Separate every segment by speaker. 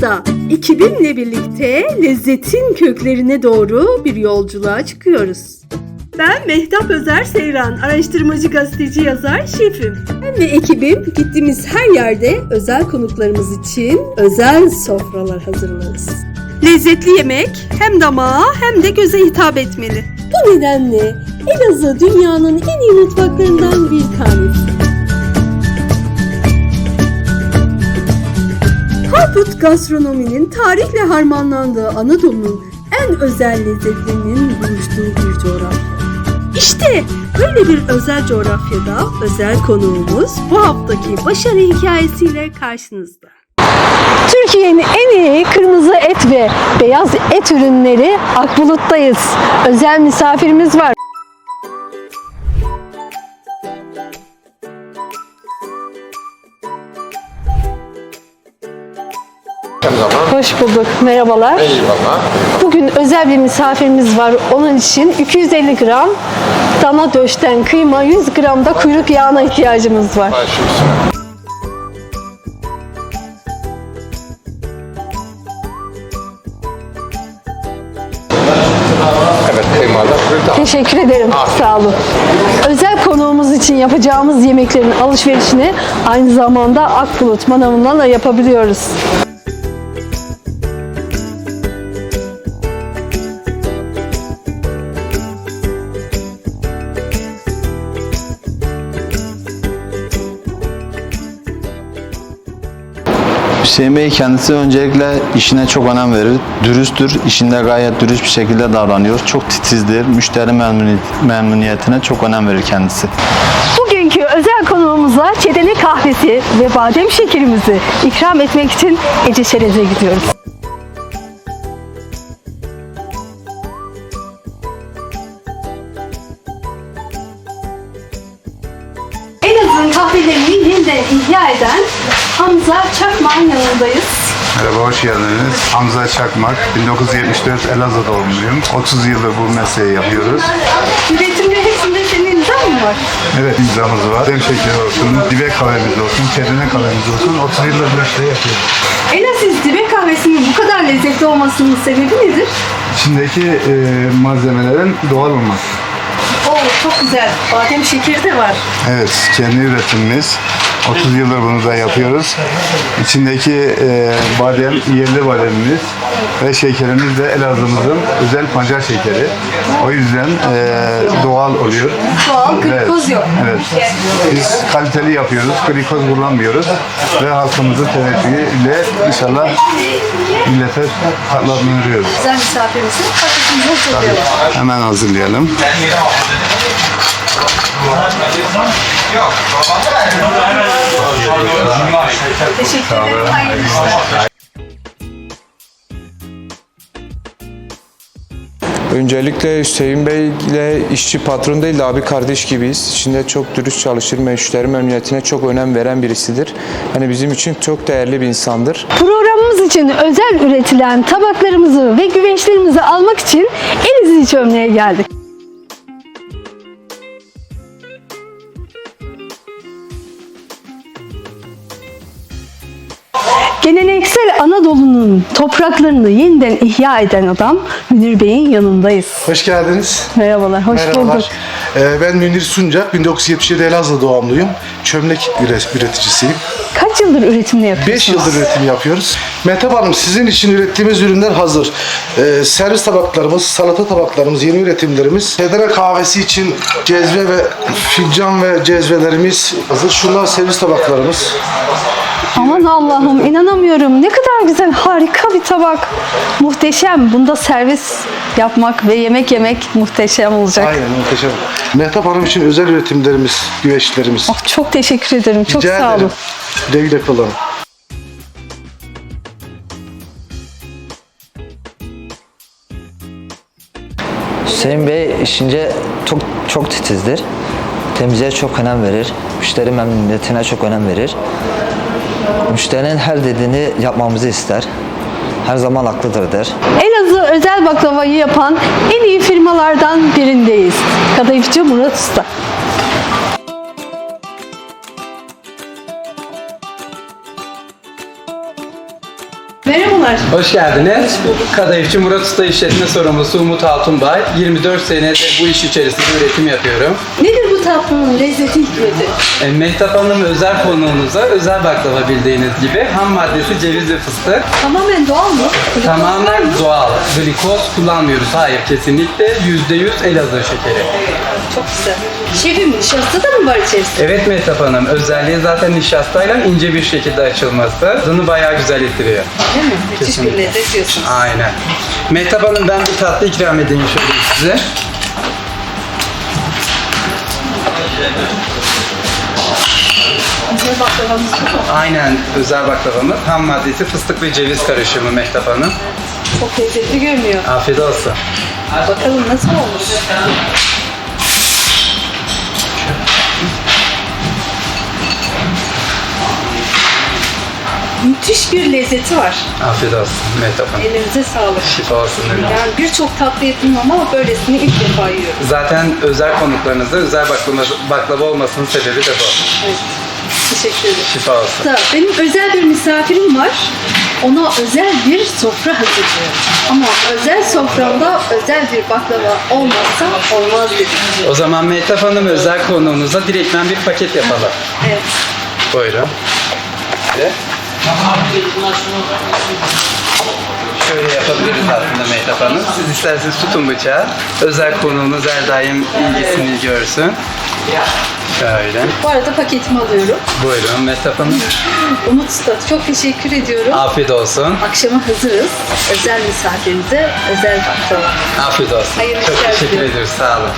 Speaker 1: Elazığ'da ekibimle birlikte lezzetin köklerine doğru bir yolculuğa çıkıyoruz. Ben Mehtap Özer Seyran, araştırmacı, gazeteci, yazar, şefim. Ben ve ekibim gittiğimiz her yerde özel konuklarımız için özel sofralar hazırlarız. Lezzetli yemek hem damağa hem de göze hitap etmeli. Bu nedenle Elazığ dünyanın en iyi mutfaklarından bir gastronominin tarihle harmanlandığı Anadolu'nun en özel lezzetlerinin buluştuğu bir coğrafya. İşte böyle bir özel coğrafyada özel konuğumuz bu haftaki başarı hikayesiyle karşınızda.
Speaker 2: Türkiye'nin en iyi kırmızı et ve beyaz et ürünleri Akbulut'tayız. Özel misafirimiz var. Hoş bulduk. Merhabalar.
Speaker 3: Eyvallah.
Speaker 2: Bugün özel bir misafirimiz var. Onun için 250 gram dana döşten kıyma, 100 gram da kuyruk yağına ihtiyacımız var.
Speaker 3: Baş üstüne. Evet, kıymalı. Burada.
Speaker 2: Teşekkür ederim. Sağ olun. Özel konuğumuz için yapacağımız yemeklerin alışverişini aynı zamanda Akbulut manavından da yapabiliyoruz.
Speaker 4: Hüseyin Bey kendisi öncelikle işine çok önem verir. Dürüsttür. İşinde gayet dürüst bir şekilde davranıyor. Çok titizdir. Müşteri memnuni- memnuniyetine çok önem verir kendisi.
Speaker 2: Bugünkü özel konuğumuza çedeli kahvesi ve badem şekerimizi ikram etmek için Ece Çerez'e gidiyoruz. Yanındayız.
Speaker 5: Merhaba, hoş geldiniz. Hamza Çakmak, 1974 Elazığ doğumluyum. 30 yıldır bu mesleği yapıyoruz.
Speaker 2: Üretimde hepsinde senin imzan mı var?
Speaker 5: Evet, imzamız var. Dem şekeri olsun, dibe kahvemiz olsun, kedine kahvemiz olsun. 30 yıldır bu mesleği yapıyoruz.
Speaker 2: Elazığ dibe kahvesinin bu kadar lezzetli olmasının sebebi nedir?
Speaker 5: İçindeki e, malzemelerin doğal olması.
Speaker 2: Oo çok güzel. Badem şekeri de var.
Speaker 5: Evet, kendi üretimimiz. 30 yıldır bunu da yapıyoruz. İçindeki e, badem, yerli bademimiz ve şekerimiz de Elazığ'ımızın özel pancar şekeri. O yüzden e, doğal oluyor.
Speaker 2: Doğal, glikoz yok.
Speaker 5: Evet. Biz kaliteli yapıyoruz, glikoz kullanmıyoruz ve halkımızın teveccühüyle inşallah millete tatlandırıyoruz.
Speaker 2: Güzel misafirimizin patatesimizi hazırlayalım.
Speaker 5: Hemen hazırlayalım.
Speaker 2: Teşekkür ederim. Hayırlı işler.
Speaker 6: Öncelikle Hüseyin Bey ile işçi patron değil de abi kardeş gibiyiz. İçinde çok dürüst çalışır, müşteri memnuniyetine çok önem veren birisidir. Yani bizim için çok değerli bir insandır.
Speaker 2: Programımız için özel üretilen tabaklarımızı ve güveçlerimizi almak için Elazığ çömleğe geldik. Geleneksel Anadolu'nun topraklarını yeniden ihya eden adam Münir Bey'in yanındayız.
Speaker 7: Hoş geldiniz.
Speaker 2: Merhabalar, hoş
Speaker 7: Merhabalar.
Speaker 2: bulduk.
Speaker 7: Ee, ben Münir Suncak, 1977 Elazığ doğumluyum. Çömlek üre- üreticisiyim.
Speaker 2: Kaç yıldır üretimle
Speaker 7: 5
Speaker 2: yapıyorsunuz?
Speaker 7: yıldır üretim yapıyoruz. Mehtap Hanım sizin için ürettiğimiz ürünler hazır. Ee, servis tabaklarımız, salata tabaklarımız, yeni üretimlerimiz. Federe kahvesi için cezve ve fincan ve cezvelerimiz hazır. Şunlar servis tabaklarımız.
Speaker 2: Aman Allah'ım inanamıyorum. Ne kadar güzel, harika bir tabak. Muhteşem. Bunda servis yapmak ve yemek yemek muhteşem olacak.
Speaker 7: Aynen muhteşem. Mehtap Hanım için özel üretimlerimiz, güveçlerimiz.
Speaker 2: Oh, çok teşekkür ederim. Çok
Speaker 7: Rica
Speaker 2: sağ olun.
Speaker 7: ederim. Güle güle kullanın.
Speaker 8: Hüseyin Bey işince çok çok titizdir. Temizliğe çok önem verir. Müşteri memnuniyetine çok önem verir. Müşterinin her dediğini yapmamızı ister. Her zaman haklıdır der.
Speaker 2: Elazığ özel baklavayı yapan en iyi firmalardan birindeyiz. Kadayıfçı Murat Usta. Merhaba Selamlar.
Speaker 9: Hoş geldiniz. Kadayıfçı Murat Usta İşletme Sorumlusu Umut Altunbay. 24 senedir bu iş içerisinde üretim yapıyorum.
Speaker 2: Nedir bu tatlının lezzeti hikmeti?
Speaker 9: E, Mehtap Hanım özel konuğunuza özel baklava bildiğiniz gibi ham maddesi ceviz ve fıstık.
Speaker 2: Tamamen doğal mı? Glikoz var
Speaker 9: Tamamen
Speaker 2: mı?
Speaker 9: doğal. Glikoz kullanmıyoruz. Hayır kesinlikle %100 Elazığ şekeri.
Speaker 2: Çok güzel. Şefim nişasta da mı var içerisinde?
Speaker 9: Evet Mehtap Hanım özelliği zaten nişastayla ince bir şekilde açılması. Tadını bayağı güzel ettiriyor.
Speaker 2: Değil mi? Müthiş bir
Speaker 9: Kesinlikle.
Speaker 2: lezzet diyorsunuz.
Speaker 9: Aynen. Mehtap Hanım ben bir tatlı ikram edeyim şöyle size.
Speaker 2: Güzel baklavamız?
Speaker 9: Aynen özel baklavamız. Ham maddesi fıstık ve ceviz karışımı Mehtap Hanım.
Speaker 2: Çok lezzetli görünüyor.
Speaker 9: Afiyet olsun.
Speaker 2: Bakalım nasıl olmuş? Müthiş bir lezzeti var.
Speaker 9: Afiyet olsun Mehtap Hanım.
Speaker 2: Elinize sağlık.
Speaker 9: Şifa olsun.
Speaker 2: Yani birçok tatlı yedim ama böylesini ilk defa yiyorum.
Speaker 9: Zaten özel konuklarınızda özel baklava, baklava olmasının sebebi de bu.
Speaker 2: Evet. Teşekkür ederim.
Speaker 9: Şifa olsun.
Speaker 2: Da, benim özel bir misafirim var. Ona özel bir sofra hazırlıyorum. Ama özel soframda özel bir baklava olmazsa olmaz dedim.
Speaker 9: O zaman Mehtap Hanım özel konuğunuza direktmen bir paket yapalım.
Speaker 2: Evet.
Speaker 9: Buyurun. Ve Şöyle yapabiliriz aslında Mehtap Hanım. Siz isterseniz tutun bıçağı. Özel konuğunuz her daim ilgisini görsün. Şöyle.
Speaker 2: Bu arada paketimi alıyorum.
Speaker 9: Buyurun Mehtap Hanım.
Speaker 2: Umut Usta çok teşekkür ediyorum.
Speaker 9: Afiyet olsun.
Speaker 2: Akşama hazırız. Özel misafirimize özel baklava.
Speaker 9: Afiyet olsun.
Speaker 2: Hayırlı
Speaker 9: Çok
Speaker 2: işler
Speaker 9: teşekkür
Speaker 2: diliyorum.
Speaker 9: ediyoruz. Sağ olun.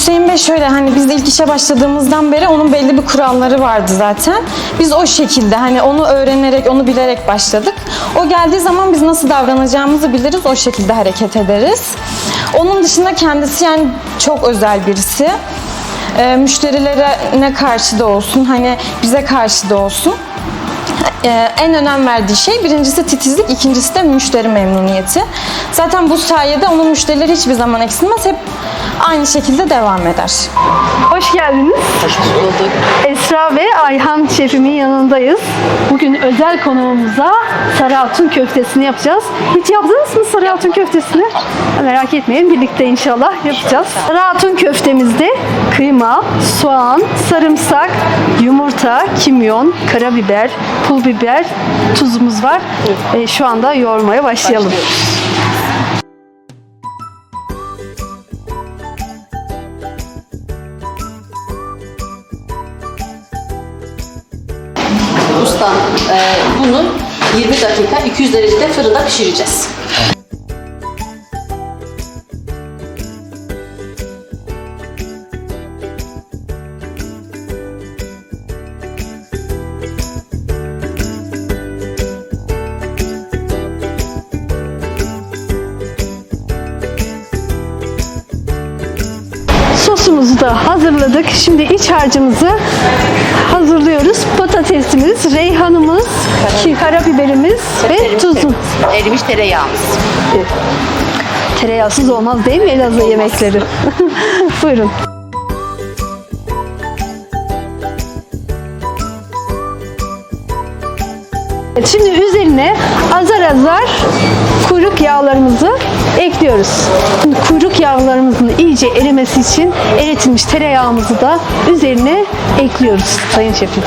Speaker 10: Hüseyin Bey şöyle hani biz ilk işe başladığımızdan beri onun belli bir kuralları vardı zaten. Biz o şekilde hani onu öğrenerek, onu bilerek başladık. O geldiği zaman biz nasıl davranacağımızı biliriz, o şekilde hareket ederiz. Onun dışında kendisi yani çok özel birisi. Ee, müşterilere ne karşı da olsun, hani bize karşı da olsun. Ee, en önem verdiği şey birincisi titizlik, ikincisi de müşteri memnuniyeti. Zaten bu sayede onun müşterileri hiçbir zaman eksilmez. Hep aynı şekilde devam eder.
Speaker 2: Hoş geldiniz. Hoş bulduk. Esra ve Ayhan şefimin yanındayız. Bugün özel konuğumuza sarı altın köftesini yapacağız. Hiç yaptınız mı sarı altın köftesini? Merak etmeyin birlikte inşallah yapacağız. Sarı altın köftemizde kıyma, soğan, sarımsak, yumurta, kimyon, karabiber, pul biber, tuzumuz var. E, şu anda yoğurmaya başlayalım.
Speaker 11: Ustam, e, bunu 20 dakika 200 derecede fırında pişireceğiz.
Speaker 2: Sosumuzu da hazırladık. Şimdi iç harcımızı hazırlıyoruz. Patatesimiz, reyhanımız, ki- karabiberimiz ve tuzum.
Speaker 11: Erimiş tereyağımız.
Speaker 2: Tereyağsız olmaz değil mi Elazığ yemekleri? Buyurun. Evet, Şimdi üzerine azar azar kuyruk yağlarımızı ekliyoruz. Şimdi kuyruk yağlarımızın iyice erimesi için eritilmiş tereyağımızı da üzerine ekliyoruz Sayın Şefim.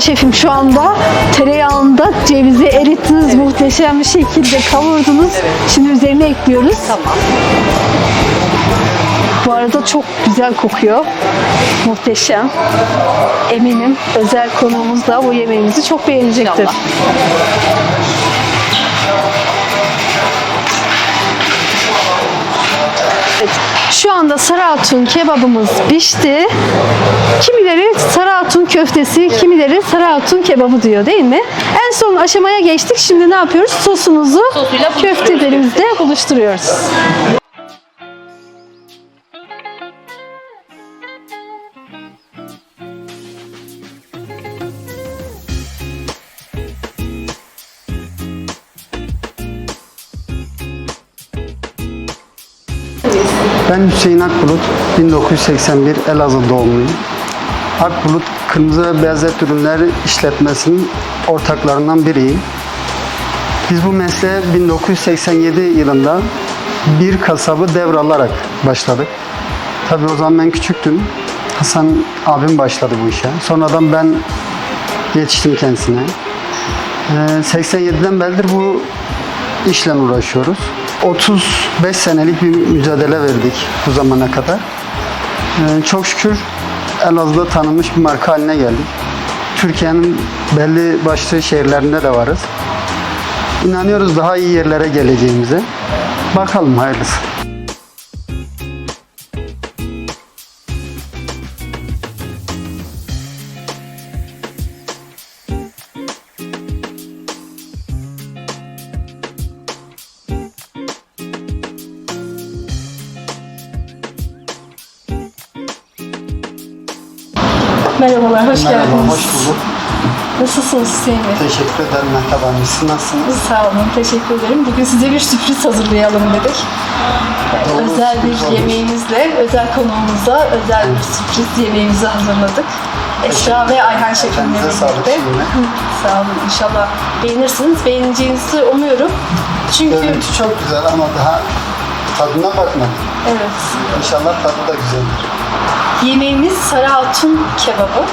Speaker 2: Şefim şu anda tereyağında cevizi erittiniz muhteşem bir şekilde kavurdunuz. Şimdi üzerine ekliyoruz.
Speaker 11: Tamam.
Speaker 2: Bu arada çok güzel kokuyor. Muhteşem. Eminim özel konuğumuz da bu yemeğimizi çok beğenecektir.
Speaker 11: İnşallah.
Speaker 2: Şu anda sarı altun kebabımız pişti. Kimileri sarı altun köftesi, kimileri sarı altun kebabı diyor değil mi? En son aşamaya geçtik. Şimdi ne yapıyoruz? Sosumuzu
Speaker 11: Sosuyla buluşturuyoruz.
Speaker 12: Ben Hüseyin Akbulut, 1981 Elazığ doğumluyum. Akbulut Kırmızı ve Beyaz Et Ürünleri işletmesinin ortaklarından biriyim. Biz bu mesleğe 1987 yılında bir kasabı devralarak başladık. Tabii o zaman ben küçüktüm. Hasan abim başladı bu işe. Sonradan ben yetiştim kendisine. Ee, 87'den beridir bu işle uğraşıyoruz. 35 senelik bir mücadele verdik bu zamana kadar. Ee, çok şükür Elazığ'da tanınmış bir marka haline geldik. Türkiye'nin belli başlı şehirlerinde de varız. İnanıyoruz daha iyi yerlere geleceğimize. Bakalım hayırlısı.
Speaker 2: Merhabalar, hoş
Speaker 12: Merhaba,
Speaker 2: geldiniz.
Speaker 12: hoş bulduk.
Speaker 2: Nasılsınız Hüseyin Bey?
Speaker 12: Teşekkür ederim Mehtap Hanım. Siz nasılsınız?
Speaker 2: Sağ olun, teşekkür ederim. Bugün size bir sürpriz hazırlayalım dedik.
Speaker 12: Doğru,
Speaker 2: özel bir
Speaker 12: olmuş.
Speaker 2: yemeğimizle, özel konuğumuza özel bir sürpriz yemeğimizi hazırladık. Esra ve Ayhan
Speaker 12: sağlık
Speaker 2: birlikte.
Speaker 12: şimdi.
Speaker 2: Sağ olun, inşallah beğenirsiniz. Beğeneceğinizi umuyorum. Çünkü
Speaker 12: Görüntü çok güzel ama daha tadına bakmadım.
Speaker 2: evet,
Speaker 12: İnşallah tadı da güzeldir.
Speaker 2: yemeğimiz Sarı Hatun kebabı.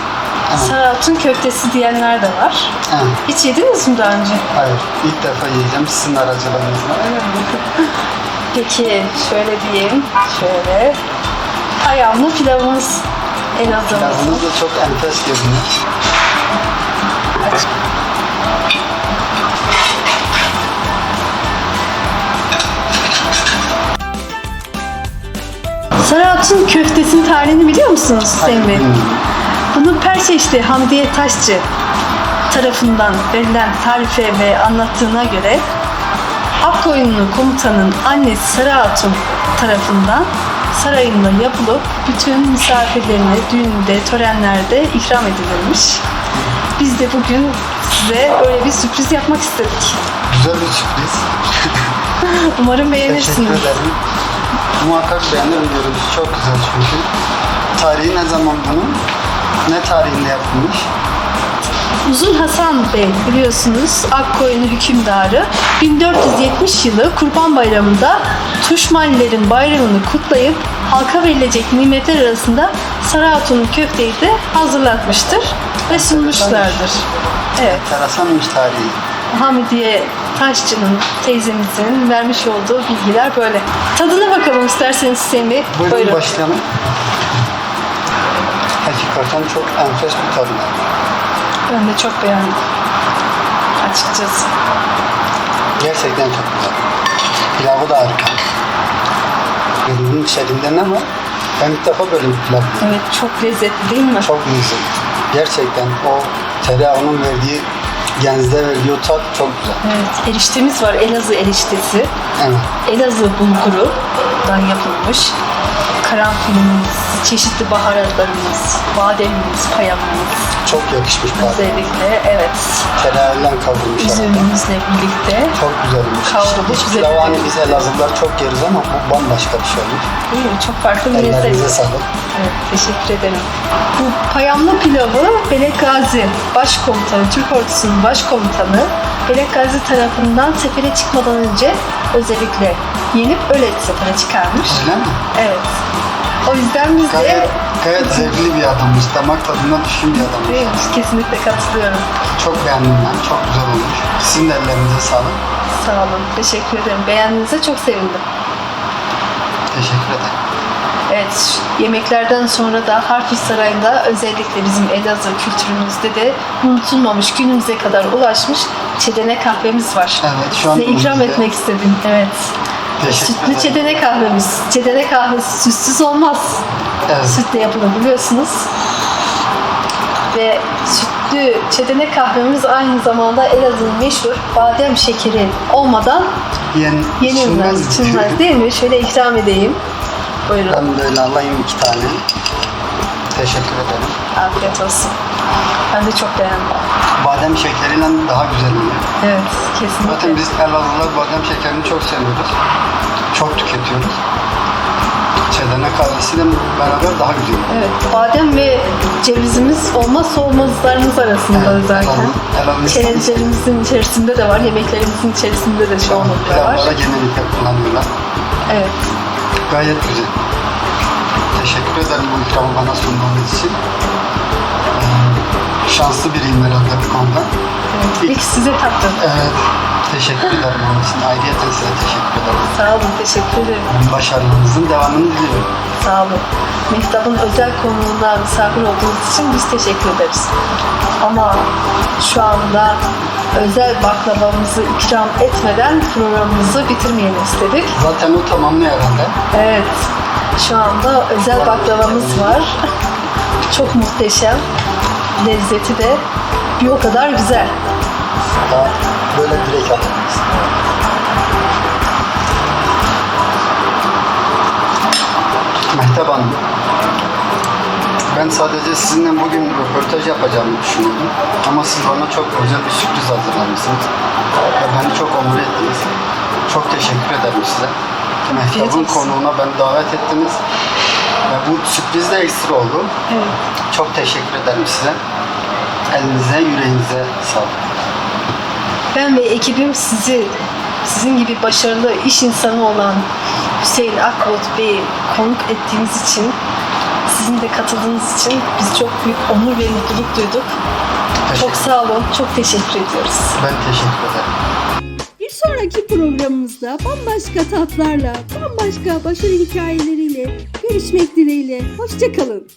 Speaker 2: Sarı Hatun köftesi diyenler de var.
Speaker 12: Evet.
Speaker 2: Hiç yediniz mi daha önce?
Speaker 12: Hayır, ilk defa yiyeceğim sizin aracılığınızla.
Speaker 2: Peki şöyle diyeyim, şöyle. Ayağımlı pilavımız Elazığ'ımız.
Speaker 12: Pilavınız da çok enfes görünüyor.
Speaker 2: Sarı Hatun köftesinin tarihini biliyor musunuz Hüseyin Bey? Bunu Perçeşli Hamdiye Taşçı tarafından verilen tarife ve anlattığına göre Akkoyunlu komutanın annesi Sarı Hatun tarafından sarayında yapılıp bütün misafirlerine düğünde, törenlerde ikram edilirmiş. Biz de bugün size öyle bir sürpriz yapmak istedik.
Speaker 12: Güzel bir sürpriz.
Speaker 2: Umarım
Speaker 12: Teşekkür
Speaker 2: beğenirsiniz.
Speaker 12: ederim. Muhakkak görüntüsü çok güzel çünkü. Tarihi ne zaman bunun? Ne tarihinde yapılmış?
Speaker 2: Uzun Hasan Bey biliyorsunuz Akkoyunlu hükümdarı 1470 yılı Kurban Bayramı'nda Tuşmanilerin bayramını kutlayıp halka verilecek nimetler arasında Sarı Hatun'un köfteyi de hazırlatmıştır ve sunmuşlardır. Evet,
Speaker 12: Enteresanmış tarihi.
Speaker 2: Hamidiye Taşçı'nın teyzemizin vermiş olduğu bilgiler böyle. Tadına bakalım isterseniz Hüseyin Bey.
Speaker 12: Buyurun, başlayalım. Hakikaten çok enfes bir tadı.
Speaker 2: Ben de çok beğendim. Açıkçası.
Speaker 12: Gerçekten çok güzel. Pilavı da harika. Bunun içerisinde ne var? Ben ilk defa böyle bir pilav.
Speaker 2: Evet, çok lezzetli değil mi?
Speaker 12: Çok lezzetli. Gerçekten o tereyağının verdiği, genzde verdiği o tat çok güzel.
Speaker 2: Evet, eriştemiz var. Elazığ eriştesi.
Speaker 12: Evet.
Speaker 2: Elazığ bulgurudan yapılmış. Karanfilimiz, çeşitli baharatlarımız, bademimiz, payamımız.
Speaker 12: Çok yakışmış bari.
Speaker 2: Özellikle evet,
Speaker 12: Tereyağıyla kavrulmuş.
Speaker 2: üzümümüzle birlikte.
Speaker 12: Çok güzel olmuş.
Speaker 2: Kavrulmuş
Speaker 12: hani
Speaker 2: bir
Speaker 12: biz Elazığlılar çok yeriz ama bu bambaşka bir şey olmuş.
Speaker 2: Değil mi? Çok farklı bir
Speaker 12: Ellerinize
Speaker 2: lezzet.
Speaker 12: sağlık.
Speaker 2: Evet, teşekkür ederim. Bu payamlı pilavı Belek Gazi Başkomutanı, Türk Ordusu'nun başkomutanı Belek Gazi tarafından sefere çıkmadan önce özellikle yenip öyle sefere çıkarmış.
Speaker 12: Öyle mi?
Speaker 2: Evet. O yüzden biz de
Speaker 12: Gayet, gayet zevkli bir adammış. Damak tadına düşkün bir adammış.
Speaker 2: Mi? kesinlikle katılıyorum.
Speaker 12: Çok beğendim ben. Çok güzel olmuş. Sizin de ellerinize sağlık.
Speaker 2: Sağ olun. Teşekkür ederim. Beğendiğinize çok sevindim.
Speaker 12: Teşekkür ederim.
Speaker 2: Evet, yemeklerden sonra da Harfi Sarayı'nda özellikle bizim Elazığ kültürümüzde de unutulmamış, günümüze kadar ulaşmış çedene kahvemiz var.
Speaker 12: Evet, şu an
Speaker 2: Size ikram
Speaker 12: önümüzde.
Speaker 2: etmek istedim. Evet. Sütlü çedene kahvemiz. Çedene kahvesi sütsüz olmaz.
Speaker 12: Evet.
Speaker 2: Sütle yapılır biliyorsunuz. Ve sütlü çedene kahvemiz aynı zamanda Elazığ'ın meşhur badem şekeri olmadan
Speaker 12: Yen,
Speaker 2: yenilmez,
Speaker 12: içilmez
Speaker 2: değil mi? Şöyle ikram edeyim. Buyurun.
Speaker 12: Ben böyle alayım iki tane. Teşekkür ederim.
Speaker 2: Afiyet olsun. Ben de çok beğendim.
Speaker 12: Badem şekeriyle daha güzel oluyor.
Speaker 2: Evet, kesinlikle.
Speaker 12: Zaten biz Elazığlılar badem şekerini çok seviyoruz. Çok tüketiyoruz. Şedene kahvesiyle beraber daha güzel.
Speaker 2: Evet, badem ve cevizimiz olmazsa olmazlarımız arasında zaten.
Speaker 12: Helal
Speaker 2: Çerezlerimizin içerisinde de var, yemeklerimizin içerisinde de çoğunlukla var.
Speaker 12: Pilavlara genellikle kullanıyorlar.
Speaker 2: Evet.
Speaker 12: Gayet güzel. Teşekkür ederim bu ikramı bana sunduğunuz için. Şanslı biriyim herhalde bu konuda.
Speaker 2: evet. İlk size tattım.
Speaker 12: Evet. Teşekkür ederim onun için. Ayrıca size teşekkür ederim.
Speaker 2: Sağ olun, teşekkür ederim.
Speaker 12: Başarılarınızın devamını diliyorum.
Speaker 2: Sağ olun. Mehtap'ın özel konuğuna misafir olduğunuz için biz teşekkür ederiz. Ama şu anda özel baklavamızı ikram etmeden programımızı bitirmeyelim istedik.
Speaker 12: Zaten o tamamlıyor herhalde.
Speaker 2: Evet. Şu anda özel baklavamız var. Çok muhteşem. Lezzeti de bir o kadar güzel.
Speaker 12: Daha böyle direkt atabiliriz. Mehtap Hanım, ben sadece sizinle bugün röportaj yapacağımı düşünüyordum. Ama siz bana çok özel bir sürpriz hazırlamışsınız. Ve beni çok onur ettiniz. Çok teşekkür ederim size. Mehtap'ın
Speaker 2: olsun.
Speaker 12: konuğuna beni davet ettiniz. Bu sürpriz de ekstra oldu.
Speaker 2: Evet.
Speaker 12: Çok teşekkür ederim size. Elinize, yüreğinize sağlık.
Speaker 2: Ben ve ekibim sizi sizin gibi başarılı iş insanı olan Hüseyin Akbulut Bey'i konuk ettiğimiz için sizin de katıldığınız için biz çok büyük onur ve mutluluk duyduk. Çok sağ olun. Çok teşekkür ediyoruz.
Speaker 12: Ben teşekkür ederim.
Speaker 1: Bir sonraki programımızda bambaşka tatlarla, bambaşka başarı hikayeleriyle görüşmek dileğiyle. Hoşçakalın.